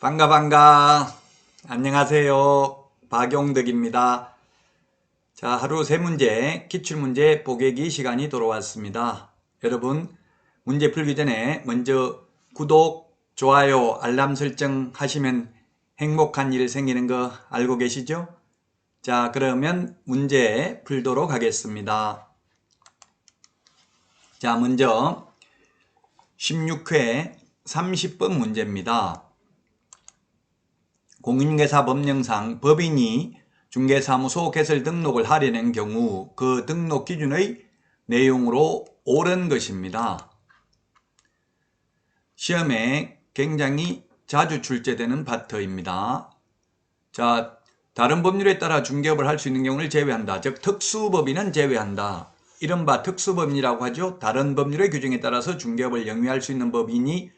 반가 반가. 안녕하세요. 박용덕입니다. 자 하루 세 문제 기출문제 보객이 시간이 돌아왔습니다. 여러분 문제 풀기 전에 먼저 구독 좋아요 알람 설정 하시면 행복한 일 생기는 거 알고 계시죠? 자 그러면 문제 풀도록 하겠습니다. 자 먼저 16회 30번 문제입니다. 공인중개사 법령상 법인이 중개사무소 개설 등록을 하려는 경우 그 등록 기준의 내용으로 옳은 것입니다. 시험에 굉장히 자주 출제되는 파트입니다. 자, 다른 법률에 따라 중개업을 할 수 있는 경우를 제외한다. 즉 특수법인은 제외한다. 이른바 특수법인이라고 하죠. 다른 법률의 규정에 따라서 중개업을 영위할 수 있는 법인이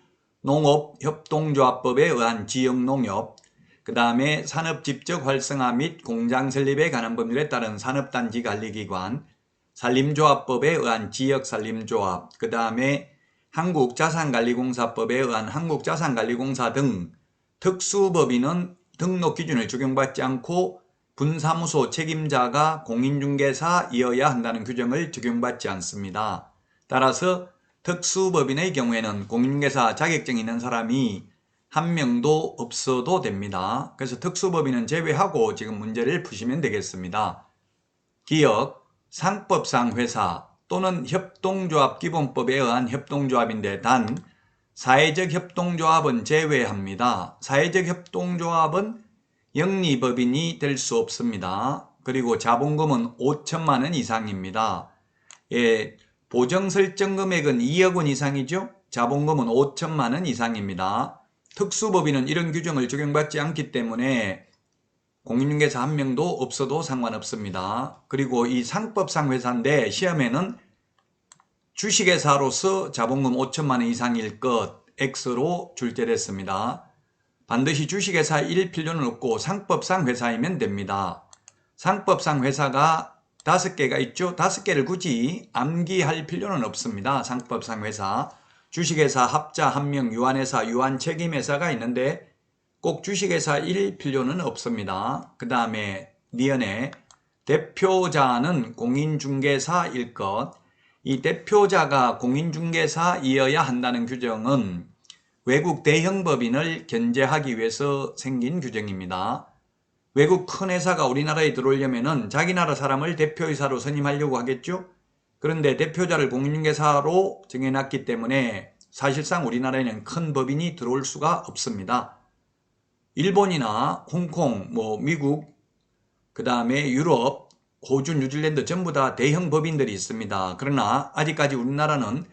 농업협동조합법에 의한 지역농협, 그 다음에 산업집적 활성화 및 공장 설립에 관한 법률에 따른 산업단지 관리기관, 산림조합법에 의한 지역산림조합, 그 다음에 한국자산관리공사법에 의한 한국자산관리공사 등 특수법인은 등록 기준을 적용받지 않고 분사무소 책임자가 공인중개사이어야 한다는 규정을 적용받지 않습니다. 따라서 특수법인의 경우에는 공인중개사 자격증이 있는 사람이 한 명도 없어도 됩니다. 그래서 특수법인은 제외하고 지금 문제를 푸시면 되겠습니다. 기업, 상법상 회사 또는 협동조합 기본법에 의한 협동조합인데 단 사회적 협동조합은 제외합니다. 사회적 협동조합은 영리법인이 될 수 없습니다. 그리고 자본금은 5천만 원 이상입니다. 예, 보정 설정 금액은 2억 원 이상이죠. 자본금은 5천만 원 이상입니다. 특수법인은 이런 규정을 적용받지 않기 때문에 공인중개사 한 명도 없어도 상관없습니다. 그리고 이 상법상 회사인데 시험에는 주식회사로서 자본금 5천만 원 이상일 것 X로 출제됐습니다. 반드시 주식회사일 필요는 없고 상법상 회사이면 됩니다. 상법상 회사가 다섯 개가 있죠. 다섯 개를 굳이 암기할 필요는 없습니다. 상법상 회사. 주식회사 합자 한명 유한회사 유한 책임회사가 있는데 꼭 주식회사일 필요는 없습니다. 그 다음에 니은에 대표자는 공인중개사일 것. 이 대표자가 공인중개사이어야 한다는 규정은 외국 대형 법인을 견제하기 위해서 생긴 규정입니다. 외국 큰 회사가 우리나라에 들어오려면 자기 나라 사람을 대표이사로 선임하려고 하겠죠? 그런데 대표자를 공인중개사로 정해놨기 때문에 사실상 우리나라에는 큰 법인이 들어올 수가 없습니다. 일본이나 홍콩, 뭐 미국, 그 다음에 유럽, 호주, 뉴질랜드 전부 다 대형 법인들이 있습니다. 그러나 아직까지 우리나라는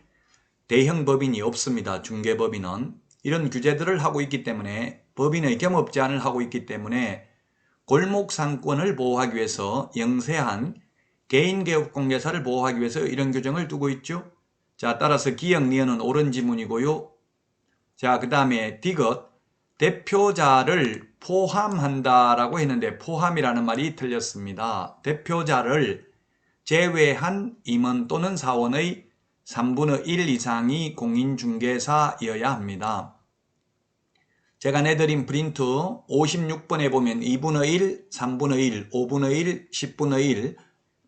대형 법인이 없습니다. 중개법인은. 이런 규제들을 하고 있기 때문에 법인의 겸업 제한을 하고 있기 때문에 골목 상권을 보호하기 위해서 영세한 개인개업공개사를 보호하기 위해서 이런 규정을 두고 있죠. 자, 따라서 기억 니은은 옳은 지문이고요. 자, 그 다음에 디귿 대표자를 포함한다라고 했는데 포함이라는 말이 틀렸습니다. 대표자를 제외한 임원 또는 사원의 3분의 1 이상이 공인중개사이어야 합니다. 제가 내드린 프린트 56번에 보면 2분의 1, 3분의 1, 5분의 1, 10분의 1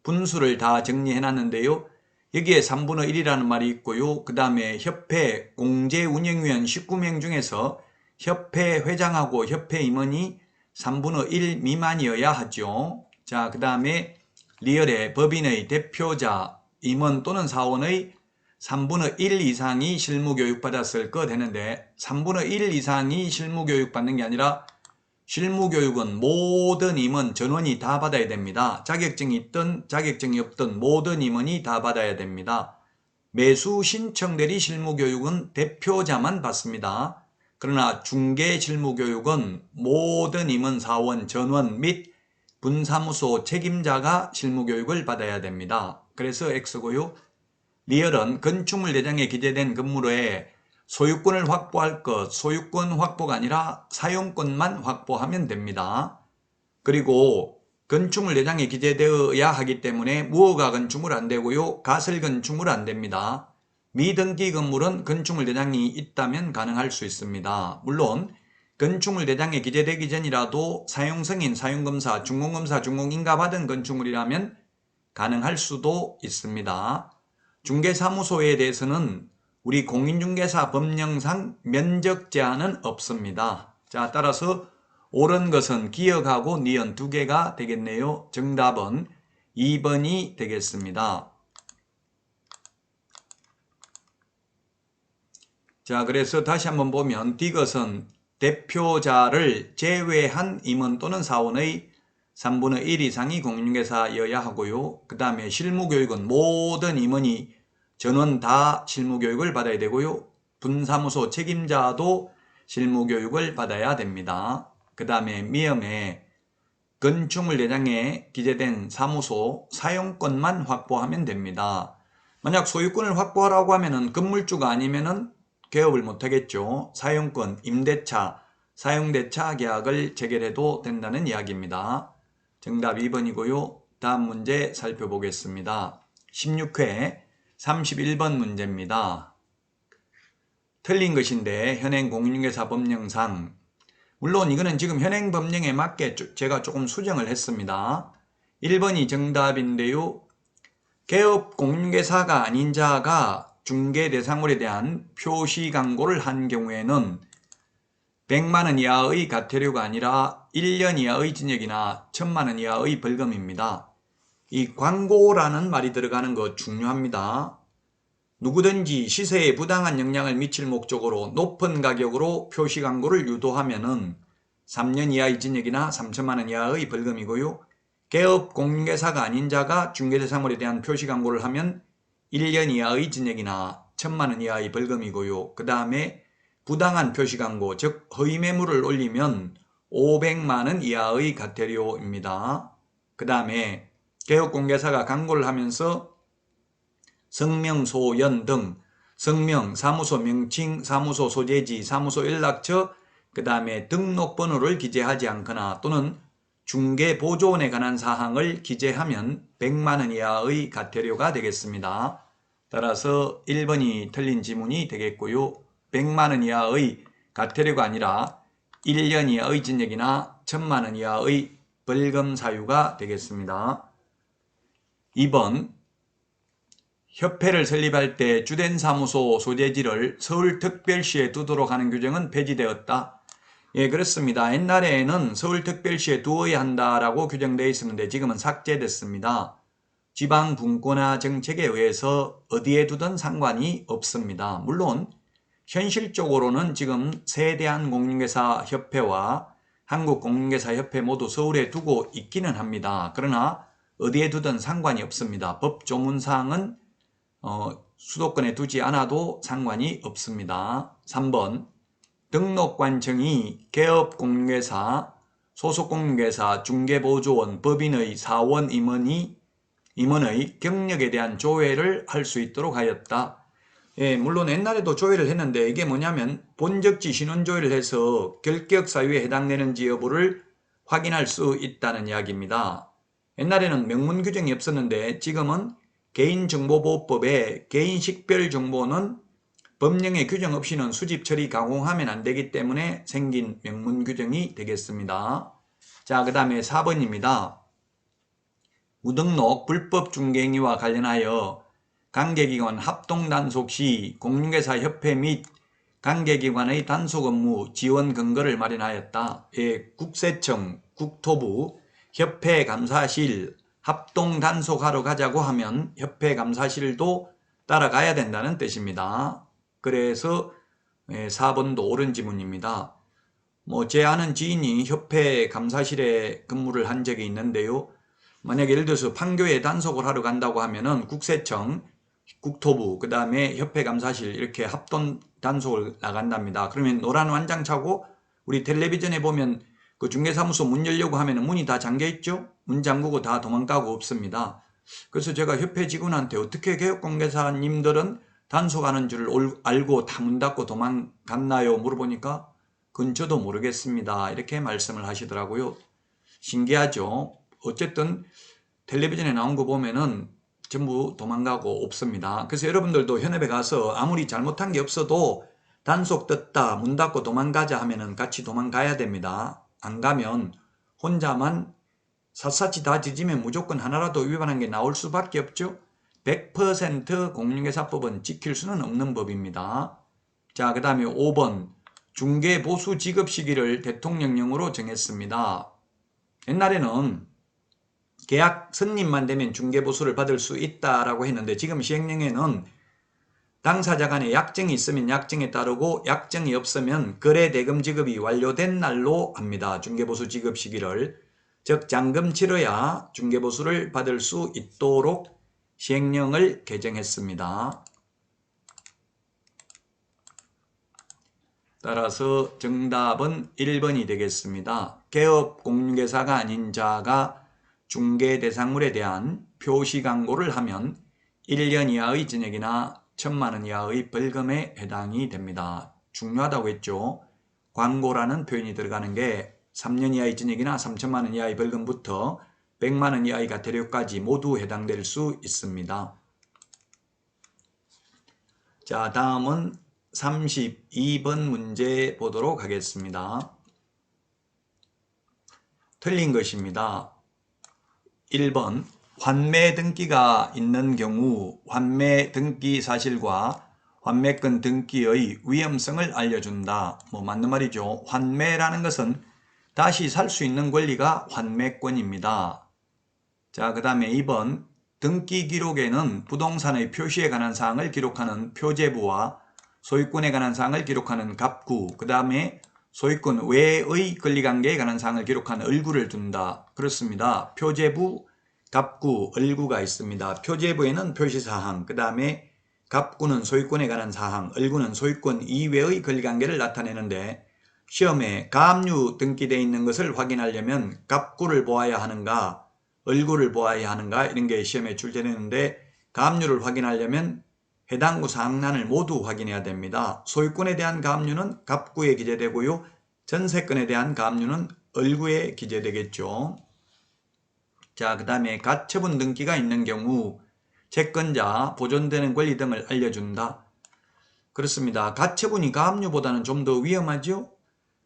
분수를 다 정리해 놨는데요. 여기에 3분의 1이라는 말이 있고요. 그 다음에 협회 공제운영위원 19명 중에서 협회 회장하고 협회 임원이 3분의 1 미만이어야 하죠. 자, 그 다음에 리얼의 법인의 대표자, 임원 또는 사원의 3분의 1 이상이 실무교육 받았을 것 되는데 3분의 1 이상이 실무교육 받는 게 아니라 실무교육은 모든 임원 전원이 다 받아야 됩니다. 자격증이 있든 자격증이 없든 모든 임원이 다 받아야 됩니다. 매수 신청 대리 실무교육은 대표자만 받습니다. 그러나 중개 실무교육은 모든 임원 사원 전원 및 분사무소 책임자가 실무교육을 받아야 됩니다. 그래서 X고요. 리얼은 건축물 대장에 기재된 건물에 소유권을 확보할 것, 소유권 확보가 아니라 사용권만 확보하면 됩니다. 그리고 건축물 내장에 기재되어야 하기 때문에 무허가 건축물 안 되고요. 가설 건축물 안 됩니다. 미등기 건물은 건축물 대장이 있다면 가능할 수 있습니다. 물론 건축물 대장에 기재되기 전이라도 사용승인, 사용검사, 준공검사, 준공인가 받은 건축물이라면 가능할 수도 있습니다. 중개사무소에 대해서는 우리 공인중개사 법령상 면적 제한은 없습니다. 자, 따라서 옳은 것은 기억하고 니은 두 개가 되겠네요. 정답은 2번이 되겠습니다. 자, 그래서 다시 한번 보면 디귿은 대표자를 제외한 임원 또는 사원의 3분의 1 이상이 공인중개사여야 하고요. 그 다음에 실무교육은 모든 임원이 전원 다 실무교육을 받아야 되고요. 분사무소 책임자도 실무교육을 받아야 됩니다. 그 다음에 미음에 건축물 내장에 기재된 사무소 사용권만 확보하면 됩니다. 만약 소유권을 확보하라고 하면은 건물주가 아니면은 개업을 못하겠죠. 사용권, 임대차, 사용대차 계약을 체결해도 된다는 이야기입니다. 정답 2번이고요. 다음 문제 살펴보겠습니다. 16회 31번 문제입니다. 틀린 것인데 현행 공인중개사 법령상 물론 이거는 지금 현행 법령에 맞게 조- 제가 조금 수정을 했습니다. 1번이 정답인데요. 개업 공인중개사가 아닌 자가 중개 대상물에 대한 표시 광고를 한 경우에는 100만 원 이하의 과태료가 아니라 1년 이하의 징역이나 1000만 원 이하의 벌금입니다. 이 광고라는 말이 들어가는 거 중요합니다. 누구든지 시세에 부당한 영향을 미칠 목적으로 높은 가격으로 표시 광고를 유도하면 은 3년 이하의 징역이나 3천만 원 이하의 벌금이고요. 개업 공인중개사가 아닌 자가 중개대상물에 대한 표시 광고를 하면 1년 이하의 징역이나 1천만 원 이하의 벌금이고요. 그 다음에 부당한 표시 광고, 즉 허위 매물을 올리면 500만 원 이하의 과태료입니다. 그 다음에 개업공개사가 광고를 하면서 성명, 소연 등 성명, 사무소 명칭, 사무소 소재지, 사무소 연락처, 그 다음에 등록번호를 기재하지 않거나 또는 중개 보조원에 관한 사항을 기재하면 100만 원 이하의 과태료가 되겠습니다. 따라서 1번이 틀린 지문이 되겠고요. 100만 원 이하의 과태료가 아니라 1년 이하의 징역이나 1000만 원 이하의 벌금 사유가 되겠습니다. 2번 협회를 설립할 때 주된 사무소 소재지를 서울특별시에 두도록 하는 규정은 폐지되었다. 예, 그렇습니다. 옛날에는 서울특별시에 두어야 한다라고 규정되어 있었는데 지금은 삭제됐습니다. 지방 분권화 정책에 의해서 어디에 두든 상관이 없습니다. 물론 현실적으로는 지금 세대한 공인중개사 협회와 한국공인중개사협회 모두 서울에 두고 있기는 합니다. 그러나 어디에 두든 상관이 없습니다. 법 조문사항은 어, 수도권에 두지 않아도 상관이 없습니다. 3번 등록관청이 개업공인중개사, 소속공인중개사, 중개보조원, 법인의 사원 임원이 임원의 경력에 대한 조회를 할 수 있도록 하였다. 예, 물론 옛날에도 조회를 했는데 이게 뭐냐면 본적지 신원조회를 해서 결격 사유에 해당되는지 여부를 확인할 수 있다는 이야기입니다. 옛날에는 명문 규정이 없었는데 지금은 개인정보보호법에 개인식별 정보는 법령의 규정 없이는 수집 처리 가공하면 안 되기 때문에 생긴 명문 규정이 되겠습니다. 자, 그 다음에 4번입니다. 무등록 불법 중개행위와 관련하여 관계기관 합동단속 시 공인중개사협회 및 관계기관의 단속 업무 지원 근거를 마련하였다. 예, 국세청, 국토부, 협회 감사실 합동 단속하러 가자고 하면 협회 감사실도 따라가야 된다는 뜻입니다. 그래서 예, 4번도 옳은 지문입니다. 뭐 제 아는 지인이 협회 감사실에 근무를 한 적이 있는데요. 만약 예를 들어서 판교에 단속을 하러 간다고 하면은 국세청, 국토부, 그 다음에 협회 감사실 이렇게 합동 단속을 나간답니다. 그러면 노란 완장 차고 우리 텔레비전에 보면 그 중개사무소 문 열려고 하면 문이 다 잠겨 있죠? 문 잠그고 다 도망가고 없습니다. 그래서 제가 협회 직원한테 어떻게 개업공개사님들은 단속 하는 줄 올- 알고 다 문 닫고 도망갔나요? 물어보니까 저도 모르겠습니다. 이렇게 말씀을 하시더라고요. 신기하죠. 어쨌든 텔레비전에 나온 거 보면은 전부 도망가고 없습니다. 그래서 여러분들도 현업에 가서 아무리 잘못한 게 없어도 단속 떴다, 문 닫고 도망가자 하면은 같이 도망가야 됩니다. 안 가면 혼자만 샅샅이 다 뒤지면 무조건 하나라도 위반한 게 나올 수밖에 없죠. 100% 공인중개사법은 지킬 수는 없는 법입니다. 자, 그 다음에 5번 중개보수 지급 시기를 대통령령으로 정했습니다. 옛날에는 계약 선님만 되면 중개보수를 받을 수 있다라고 했는데 지금 시행령에는 당사자 간에 약정이 있으면 약정에 따르고 약정이 없으면 거래 대금 지급이 완료된 날로 합니다. 중개보수 지급 시기를 즉 잔금 치러야 중개보수를 받을 수 있도록 시행령을 개정했습니다. 따라서 정답은 1번이 되겠습니다. 개업 공인중개사가 아닌 자가 중개 대상물에 대한 표시 광고를 하면 1년 이하의 징역이나 1천만 원 이하의 벌금에 해당이 됩니다. 중요하다고 했죠. 광고라는 표현이 들어가는 게 3년 이하의 징역이나 3천만 원 이하의 벌금부터 100만 원 이하의 가태료까지 모두 해당될 수 있습니다. 자, 다음은 32번 문제 보도록 하겠습니다. 틀린 것입니다. 1번 환매 등기가 있는 경우 환매 등기 사실과 환매권 등기의 위험성을 알려준다. 뭐 맞는 말이죠. 환매라는 것은 다시 살 수 있는 권리가 환매권입니다. 자, 그 다음에 2번 등기 기록에는 부동산의 표시에 관한 사항을 기록하는 표제부와 소유권에 관한 사항을 기록하는 갑구, 그 다음에 소유권 외의 권리관계에 관한 사항을 기록하는 얼구를 둔다. 그렇습니다. 표제부, 갑구, 얼구가 있습니다. 표제부에는 표시사항, 그 다음에 갑구는 소유권에 관한 사항, 얼구는 소유권 이외의 권리관계를 나타내는데 시험에 가압류 등기되어 있는 것을 확인하려면 갑구를 보아야 하는가, 얼굴을 보아야 하는가 이런 게 시험에 출제되는데 가압류를 확인하려면 해당 구 사항란을 모두 확인해야 됩니다. 소유권에 대한 가압류는 갑구에 기재되고요. 전세권에 대한 가압류는 얼구에 기재되겠죠. 자, 그 다음에 가처분 등기가 있는 경우 채권자, 보존되는 권리 등을 알려준다. 그렇습니다. 가처분이 가압류보다는 좀 더 위험하죠?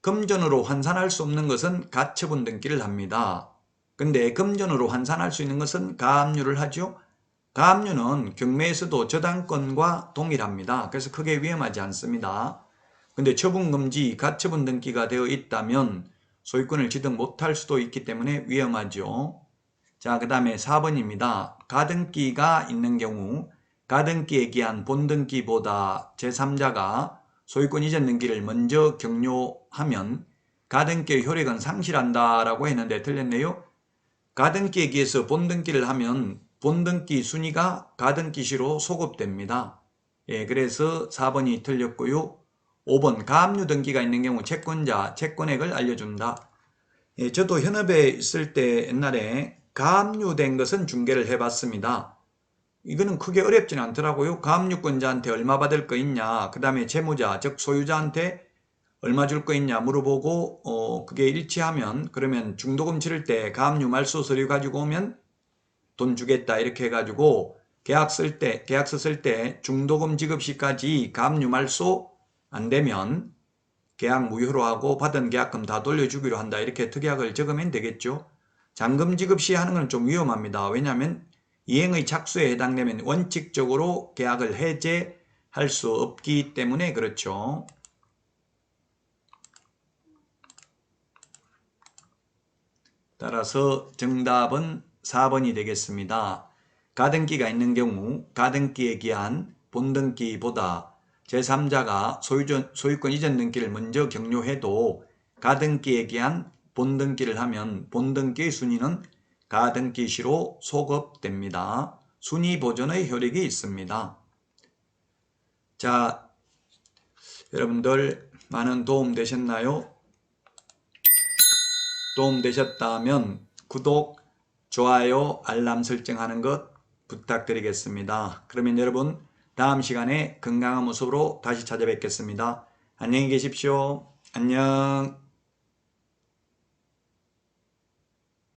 금전으로 환산할 수 없는 것은 가처분 등기를 합니다. 근데 금전으로 환산할 수 있는 것은 가압류를 하죠. 가압류는 경매에서도 저당권과 동일합니다. 그래서 크게 위험하지 않습니다. 근데 처분금지, 가처분 등기가 되어 있다면 소유권을 취득 못할 수도 있기 때문에 위험하죠. 자, 그 다음에 4번입니다. 가등기가 있는 경우 가등기에 기한 본등기보다 제3자가 소유권 이전 등기를 먼저 격려하면 가등기의 효력은 상실한다라고 했는데 틀렸네요. 가등기에 기해서 본등기를 하면 본등기 순위가 가등기시로 소급됩니다. 예, 그래서 4번이 틀렸고요. 5번 가압류 등기가 있는 경우 채권자 채권액을 알려준다. 예, 저도 현업에 있을 때 옛날에 가압류된 것은 중개를 해봤습니다. 이거는 크게 어렵진 않더라고요. 가압류권자한테 얼마 받을 거 있냐, 그 다음에 채무자, 즉 소유자한테 얼마 줄 거 있냐 물어보고 어 그게 일치하면 그러면 중도금 치를 때 가압류 말소 서류 가지고 오면 돈 주겠다 이렇게 해가지고 계약 쓸 때 계약서 쓸 때 중도금 지급 시까지 가압류 말소 안 되면 계약 무효로 하고 받은 계약금 다 돌려주기로 한다 이렇게 특약을 적으면 되겠죠. 잔금 지급 시 하는 건 좀 위험합니다. 왜냐하면 이행의 착수에 해당되면 원칙적으로 계약을 해제할 수 없기 때문에 그렇죠. 따라서 정답은 4번이 되겠습니다. 가등기가 있는 경우 가등기에 기한 본등기보다 제3자가 소유권 이전 등기를 먼저 격려해도 가등기에 기한 본등기를 하면 본등기의 순위는 가등기 시로 소급됩니다. 순위 보존의 효력이 있습니다. 자, 여러분들 많은 도움 되셨나요? 도움 되셨다면 구독, 좋아요, 알람 설정하는 것 부탁드리겠습니다. 그러면 여러분 다음 시간에 건강한 모습으로 다시 찾아뵙겠습니다. 안녕히 계십시오. 안녕.